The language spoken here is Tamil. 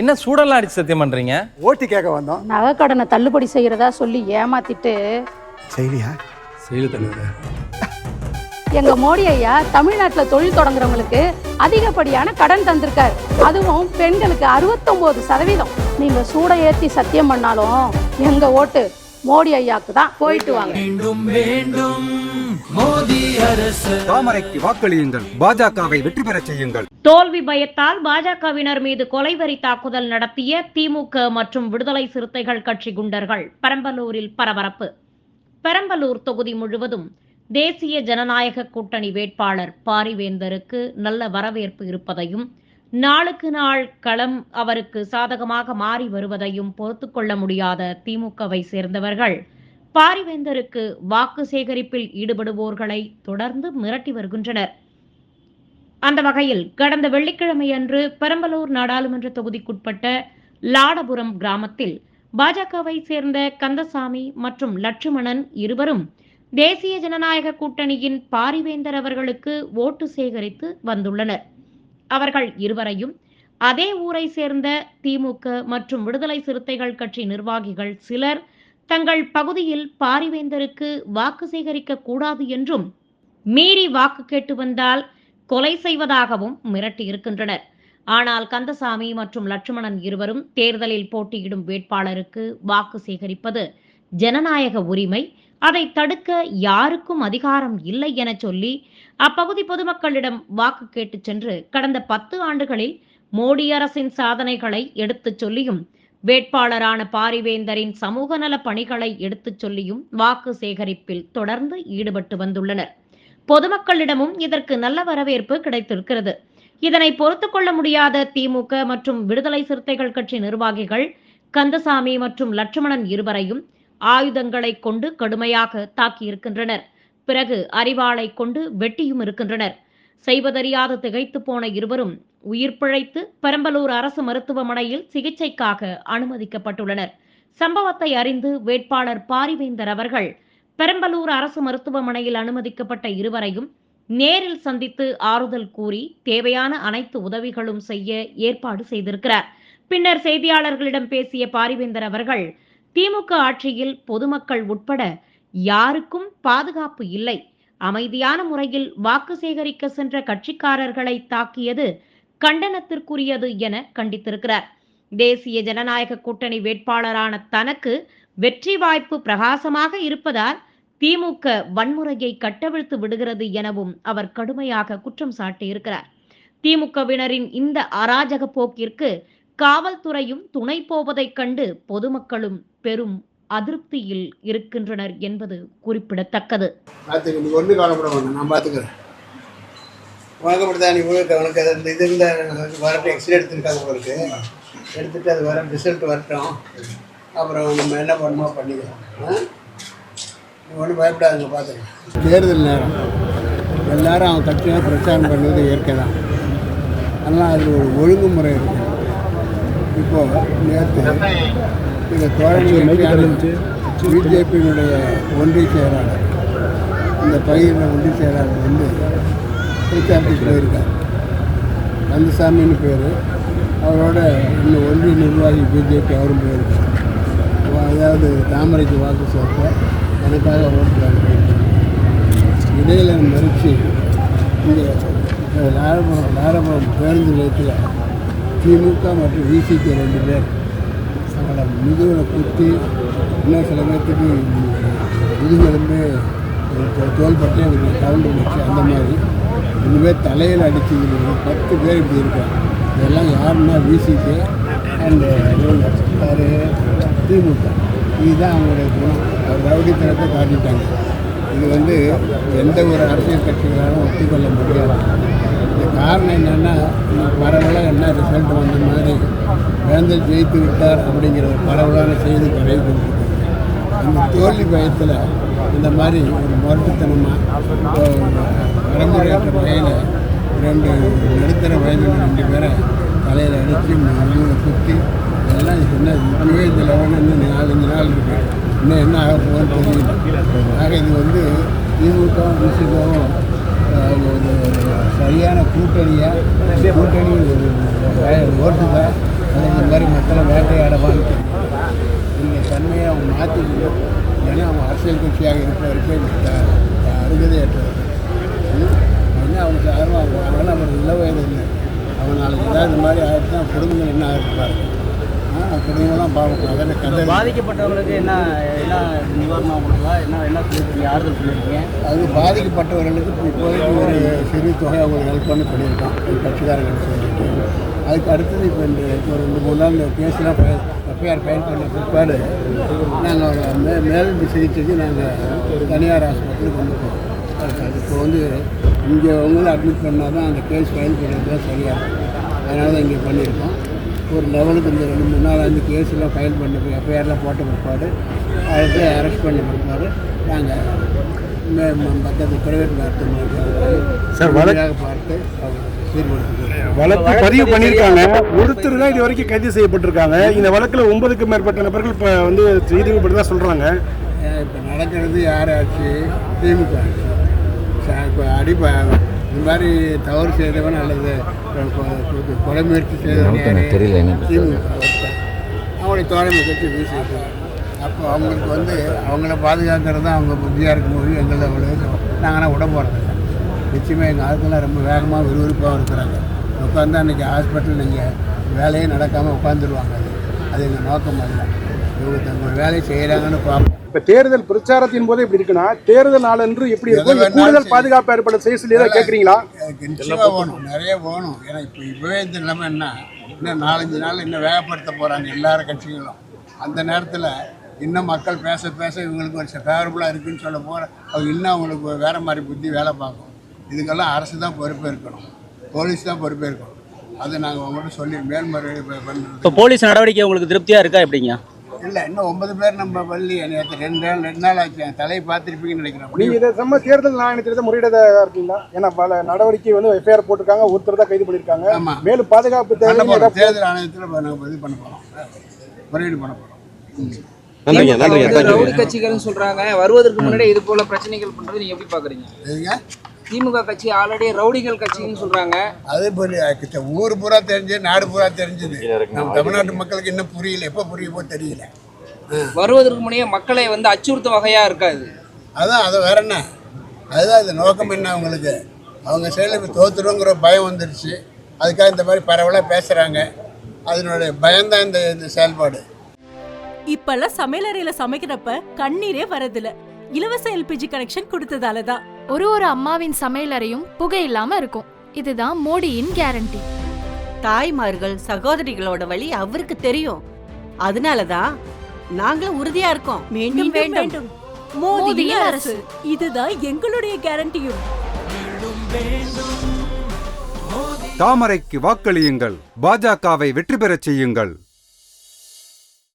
என்ன சூடெல்லாம் அடிச்சு சத்தியம் பண்றீங்க? ஓட்டி கேட்க வந்தோம். நகைக்கடனை தள்ளுபடி செய்யறதா சொல்லி ஏமாத்திட்டு. செய்தியா செயல் தலைவர் எங்க மோடி ஐயா தமிழ்நாட்டுல தொழில் தொடங்குறவங்களுக்கு அதிகப்படியான கடன் தந்திருக்காரு. அதுவும் பெண்களுக்கு 69% சதவீதம். நீங்க சூட ஏத்தி சத்தியம் பண்ணாலும் எங்க ஓட்டு மோடி ஐயாக்கு தான் போயிட்டு வாங்க. தாமரைக்கு வாக்களியுங்கள். பாஜகவை வெற்றி பெறச் செய்யுங்கள். தோல்வி பயத்தால் பாஜகவினர் மீது கொலைவெறி தாக்குதல் நடத்திய திமுக மற்றும் விடுதலை சிறுத்தைகள் கட்சி குண்டர்கள் பெரம்பலூரில் பரபரப்பு. பெரம்பலூர் தொகுதி முழுவதும் தேசிய ஜனநாயக கூட்டணி வேட்பாளர் பாரிவேந்தருக்கு நல்ல வரவேற்பு இருப்பதையும் நாளுக்கு நாள் களம் அவருக்கு சாதகமாக மாறி வருவதையும் பொறுத்து கொள்ள முடியாத திமுகவை சேர்ந்தவர்கள். பாரிவேந்தருக்கு வாக்கு சேகரிப்பில் ஈடுபடுவோர்களை தொடர்ந்து மிரட்டி வருகின்றனர். அந்த வகையில் கடந்த வெள்ளிக்கிழமையன்று பெரம்பலூர் நாடாளுமன்ற தொகுதிக்குட்பட்ட லாடபுரம் கிராமத்தில் பாஜகவை சேர்ந்த கந்தசாமி மற்றும் லட்சுமணன் இருவரும் தேசிய ஜனநாயக கூட்டணியின் பாரிவேந்தர் அவர்களுக்கு ஓட்டு சேகரித்து வந்துள்ளனர். அவர்கள் இருவரையும் அதே ஊரை சேர்ந்த திமுக மற்றும் விடுதலை சிறுத்தைகள் கட்சி நிர்வாகிகள் சிலர் தங்கள் பகுதியில் பாரிவேந்தருக்கு வாக்கு சேகரிக்க கூடாது என்றும் மீறி வாக்கு கேட்டு வந்தால் கொலை செய்வதாகவும் மிரட்டி இருக்கின்றனர். ஆனால் கந்தசாமி மற்றும் லட்சுமணன் இருவரும் தேர்தலில் போட்டியிடும் வேட்பாளருக்கு வாக்கு சேகரிப்பது ஜனநாயக உரிமை அதை தடுக்க யாருக்கும் அதிகாரம் இல்லை என சொல்லி அப்பகுதி பொதுமக்களிடம் வாக்கு கேட்டு சென்று கடந்த பத்து ஆண்டுகளில் மோடி அரசின் சாதனைகளை எடுத்துச் சொல்லியும் வேட்பாளரான பாரிவேந்தரின் சமூக நல பணிகளை எடுத்துச் சொல்லியும் வாக்கு சேகரிப்பில் தொடர்ந்து ஈடுபட்டு வந்துள்ளனர். பொதுமக்களிடமும் இதற்கு நல்ல வரவேற்பு கிடைத்திருக்கிறது. இதனை பொறுத்து கொள்ள முடியாத திமுக மற்றும் விடுதலை சிறுத்தைகள் கட்சி நிர்வாகிகள் கந்தசாமி மற்றும் லட்சுமணன் இருவரையும் ஆயுதங்களை கொண்டு கடுமையாக தாக்கியிருக்கின்றனர். பிறகு அறிவாளை கொண்டு வெட்டியும் இருக்கின்றனர். செய்வதறியாது திகைத்து போன இருவரும் உயிர் பிழைத்து பெரம்பலூர் அரசு மருத்துவமனையில் சிகிச்சைக்காக அனுமதிக்கப்பட்டுள்ளனர். சம்பவத்தை அறிந்து வேட்பாளர் பாரிவேந்தர் அவர்கள் பெரம்பலூர் அரசு மருத்துவமனையில் அனுமதிக்கப்பட்ட இருவரையும் நேரில் சந்தித்து ஆறுதல் கூறி தேவையான அனைத்து உதவிகளும் செய்ய ஏற்பாடு செய்திருக்கிறார். பின்னர் செய்தியாளர்களிடம் பேசிய பாரிவேந்தர் அவர்கள் திமுக ஆட்சியில் பொதுமக்கள் உட்பட யாருக்கும் பாதுகாப்பு இல்லை. அமைதியான முறையில் வாக்கு சேகரிக்க சென்ற கட்சிக்காரர்களை தாக்கியது கண்டனத்திற்குரியது என கண்டித்திருக்கிறார். தேசிய ஜனநாயக கூட்டணி வேட்பாளரான தனக்கு வெற்றி வாய்ப்பு பிரகாசமாக இருப்பதால் திமுக வன்முறையை கட்டவிழ்த்து விடுகிறது எனவும் அவர் கடுமையாக குற்றம் சாட்டியிருக்கிறார். திமுகவினரின் இந்த அராஜக போக்கிற்கு காவல்துறையும் துணை போவதைக் கண்டு பொதுமக்களும் பெரும் அதிருப்தியில் இருக்கின்றனர் என்பது குறிப்பிடத்தக்கது. ஒன்றும் கவலைப்பட வேண்டாம் நான் பார்த்துக்கிறேன். நீ உனக்கு அது இந்த இது இந்த வரட்டும் எக்ஸ்ரே எடுத்துருக்காங்க உங்களுக்கு எடுத்துட்டு அது வர ரிசல்ட் வரட்டும். அப்புறம் நம்ம என்ன பண்ணுமோ பண்ணிக்கலாம். நீ ஒன்றும் பயப்படாதுங்க பார்த்துக்கலாம் தேர்தல் நேரம். எல்லாரும் அவன் கட்சியாக பிரச்சாரம் பண்ணுவது இயற்கை தான் ஆனால் அதில் ஒரு ஒழுங்குமுறை இருக்குது இப்போ நேற்று இந்த தோழமை பிஜேபியினுடைய ஒன்றிய செயலாளர் இந்த பகுதியில் ஒன்றிய செயலாளர் வந்து பிரச்சாரத்துக்கு போயிருக்கார். கந்தசாமின்னு பேர். அவரோட இன்னும் ஒன்றிய நிர்வாகி பிஜேபி அவரும் போயிருக்கார். அதாவது தாமரைக்கு வாக்கு சேர்க்க எனக்காக ஓட்டுறாங்க இடையில மறித்து இங்கே லாரபுரம் லாரபுரம் பேருந்து நிலையத்தில் திமுக மற்றும் விசிகே ரெண்டு பேர். அவங்கள முதுகலை குத்தி இன்னும் சில பேர்த்துக்கு முதுகெலும்பு தோல்பட்டு தோள்பட்டை அவங்களுக்கு கவுண்டு வச்சு அந்த மாதிரி. ரெண்டு பேர் தலையில் அடிச்சுக்கிறது பத்து பேர் இப்படி இருக்காங்க. இதெல்லாம் யாருன்னா விசிகே அண்ட் யார்? திமுக. இதுதான் அவங்களுடைய குணம். அவர் ரவுடித்தனத்தை காட்டிட்டாங்க. இது வந்து எந்த ஒரு அரசியல் கட்சிகளாலும் ஒத்துக்கொள்ள முடியாது. இந்த காரணம் என்னென்னா பரவலாக என்ன ரிசல்ட் வந்த மாதிரி வேந்தல் ஜெயித்து விட்டார் அப்படிங்கிற ஒரு பரவலான செய்தி பரவி அந்த தோல்வி பயத்தில் இந்த மாதிரி ஒரு முரட்டுத்தனமாக வரமுறையற்ற வகையில் ரெண்டு நடுத்தர வயதில் ரெண்டு பேரை தலையில் அடித்து மூணு குத்தி இதெல்லாம் என்ன இப்பவே இந்த லெவலில் இன்னும் நாலஞ்சு நாள் இருக்குது இன்னும் என்ன ஆக போகணும்னு தெரியல. ஆக இது வந்து திமுக விசிகவும் சரியான கூட்டணியை கூட்டணி ஓட்டுங்க. இந்த மாதிரி மக்களை வேட்டையாடவான்னு நீங்கள் தன்மையை அவன் மாற்றிக்கணும் ஏன்னா அவன் அரசியல் கட்சியாக இருக்க வரைக்கும் அருகதையற்றது. ஏன்னா அவன் சார்பாக அவங்க அதனால் அவங்களுக்கு இல்லை வயது நாளைக்கு ஏதாவது மாதிரி ஆகிட்டு தான் குடும்பங்கள் என்ன ஆகிருப்பார்கள் அதில் கதை பாதிக்கப்பட்டவங்களுக்கு என்ன என்ன நிவாரணம் கொடுக்கலாம்? என்ன என்ன சொல்லியிருக்கீங்க? ஆறுதல் சொல்லியிருக்கீங்க? அது பாதிக்கப்பட்டவர்களுக்கு இப்போ இப்போதைக்கு ஒரு சிறு தொகை அவங்களுக்கு ஹெல்ப் பண்ணி பண்ணியிருக்கோம் ஒரு கட்சிக்காரர்கள் சொல்லிட்டு. அதுக்கு அடுத்தது இப்போ இந்த இப்போ ஒரு ரெண்டு மூணு நாள் இந்த கேஸ்லாம் எஃப்ஐஆர் ஃபைல் பண்ண பிற்பாடு நாங்கள் மே மேலும் சிகிச்சைக்கு நாங்கள் தனியார் ஆஸ்பத்திரிக்கு கொண்டு போகிறோம் இப்போ வந்து இங்கே அவங்களும் அட்மிட் பண்ணால் தான் அந்த கேஸ் ஃபைல் பண்ணுறது தான் சரியாக அதனால தான் இங்கே பண்ணியிருக்கோம். ஒரு லெவலுக்கு இந்த ரெண்டு மூணு நாள் அந்த கேஸ்லாம் ஃபைல் பண்ண எஃப்ஐஆர்லாம் போட்ட பிற்பாடு அதுக்கு அரெஸ்ட் பண்ண பிற்பாடு நாங்கள் பக்கத்து பிரைவேட் முறையாக பார்த்து வழக்கு பதிவு பண்ணியிருக்காங்க. ஒருத்தர் தான் இது வரைக்கும் கைது செய்யப்பட்டிருக்காங்க. இந்த வழக்கில் ஒன்பதுக்கும் மேற்பட்ட நபர்கள் இப்போ வந்து தான் சொல்கிறாங்க இப்போ நடக்கிறது யார் ஆச்சு திமுக ஆட்சி. ச- இப்போ அடிப்ப இந்த மாதிரி தவறு செய்தவன் அல்லது கொலை முயற்சி செய்தவன் ஒருத்தன். அவங்களுடைய தோழமை கட்சி வீசிட்டு அப்போ அவங்களுக்கு வந்து அவங்கள பாதுகாக்கிறது தான் அவங்க புத்தியாக இருக்கும்போது எங்களை அவ்வளோ நாங்கன்னா விட போகிறதில்ல நிச்சயமாக எங்கள் ஆட்கள்லாம் ரொம்ப வேகமாக விறுவிறுப்பாக இருக்கிறாங்க. உட்காந்து அன்றைக்கி ஹாஸ்பிட்டல் நீங்கள் வேலையே நடக்காமல் உட்காந்துருவாங்க அது அது எங்கள் நோக்கம் அல்ல. இவங்க தங்கள் வேலையை செய்கிறாங்கன்னு பார்ப்போம். இப்போ தேர்தல் பிரச்சாரத்தின் போது இப்படி இருக்குன்னா தேர்தல் நாளன்று எப்படி இருக்கும்? கூடுதல் பாதுகாப்பு ஏற்பட செய்ய சொல்லி ஏதாவது கேட்குறீங்களா நிச்சயமாக வேணும். நிறைய வேணும். ஏன்னா இப்போ இப்போவே இந்த நிலைமை என்ன? இன்னும் நாலஞ்சு நாள் இன்னும் வேகப்படுத்த போகிறாங்க எல்லார கட்சிகளும். அந்த நேரத்தில் இன்னும் மக்கள் பேச பேச இவங்களுக்கு ஒரு ஃபேவரபுளாக இருக்குன்னு சொல்ல போகிற அவங்க இன்னும் அவங்களுக்கு வேறு மாதிரி புத்தி வேலை பார்க்கும். இதுக்கெல்லாம் அரசு தான் பொறுப்பேற்கணும் போலீஸ் தான் பொறுப்பேற்கணும் அதை நாங்கள் உங்கள்கிட்ட சொல்லி மேல்முறையீடு இப்போ போலீஸ் நடவடிக்கை உங்களுக்கு திருப்தியாக இருக்கா எப்படிங்க? இல்லை இன்னும் ஒன்பது பேர் நம்ம பள்ளி நேற்று ரெண்டு நாள் ரெண்டு நாள் ஆச்சு. தலையை பார்த்துருப்பீங்கன்னு நினைக்கிறேன். நீங்கள் இதை செம்ம தேர்தல் நாயகத்தில் முறையிடதாக இருக்கீங்களா? ஏன்னா பல நடவடிக்கை வந்து எஃப்ஐஆர் போட்டிருக்காங்க ஒருத்தர் தான் கைது பண்ணியிருக்காங்க. ஆமா. மேலும் பாதுகாப்பு தேர்தல் ஆணையத்தில் நாங்கள் இது பண்ண போகிறோம் முறையீடு பண்ண போகிறோம் ரவுடி கட்சிகள்னு சொல்றாங்க. வருவதற்கு முன்னாடி இது போல பிரச்சனைகள் பண்றது நீங்க எப்படி பாக்குறீங்க? திமுக கட்சி ஆல்ரெடி ரவுடிகள் கட்சின்னு சொல்றாங்க. அதே போல கிட்ட ஊர் பூரா தெரிஞ்சு நாடு பூரா தெரிஞ்சது. நம்ம தமிழ்நாட்டு மக்களுக்கு இன்னும் புரியல எப்போ புரியுமோ தெரியல. வருவதற்கு முன்னே மக்களை வந்து அச்சுறுத்தும் வகையா இருக்காது. அதான் அது வேற என்ன? அதுதான் இது நோக்கம் என்ன அவங்களுக்கு? அவங்க செயலில் இப்போ தோத்துருங்கிற பயம் வந்துருச்சு. அதுக்காக இந்த மாதிரி பரவலாக பேசுகிறாங்க அதனுடைய பயம்தான் இந்த இந்த செயல்பாடு. இப்பெல்லாம் சமையலறையில சமைக்கிறப்ப கண்ணீரே வரதில்ல. இலவச எல்பிஜி கனெக்ஷன் கொடுத்ததால தான் ஒரு ஒரு அம்மாவின் சமையலறையும் புகை இல்லாம இருக்கும். இதுதான் மோடியின் கேரண்டி தாய்மார்கள் சகோதரிகளோட வழி அவருக்கு தெரியும். அதனாலதான் நாங்களும் உறுதியா இருக்கோம். மீண்டும் வேண்டும். மோதியின் அரசு. இதுதான் எங்களுடைய கேரண்டியும் தாமரைக்கு வாக்களியுங்கள். பாஜகவை வெற்றி பெறச் செய்யுங்கள்.